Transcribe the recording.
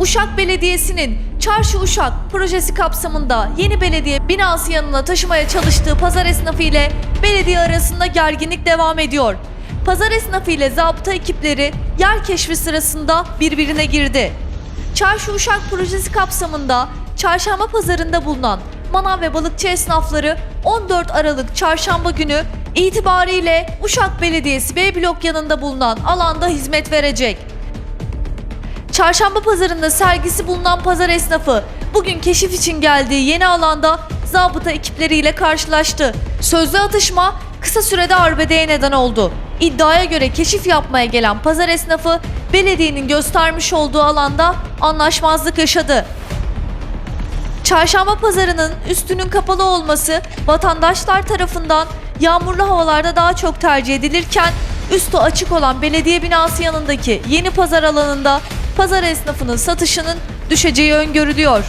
Uşak Belediyesi'nin Çarşı Uşak projesi kapsamında yeni belediye binası yanına taşımaya çalıştığı pazar esnafı ile belediye arasında gerginlik devam ediyor. Pazar esnafı ile zabıta ekipleri yer keşfi sırasında birbirine girdi. Çarşı Uşak projesi kapsamında çarşamba pazarında bulunan manav ve balıkçı esnafları 14 Aralık çarşamba günü itibariyle Uşak Belediyesi B blok yanında bulunan alanda hizmet verecek. Çarşamba pazarında sergisi bulunan pazar esnafı bugün keşif için geldiği yeni alanda zabıta ekipleriyle karşılaştı. Sözlü atışma kısa sürede arbedeye neden oldu. İddiaya göre keşif yapmaya gelen pazar esnafı belediyenin göstermiş olduğu alanda anlaşmazlık yaşadı. Çarşamba pazarının üstünün kapalı olması vatandaşlar tarafından yağmurlu havalarda daha çok tercih edilirken üstü açık olan belediye binası yanındaki yeni pazar alanında pazar esnafının satışının düşeceği öngörülüyor.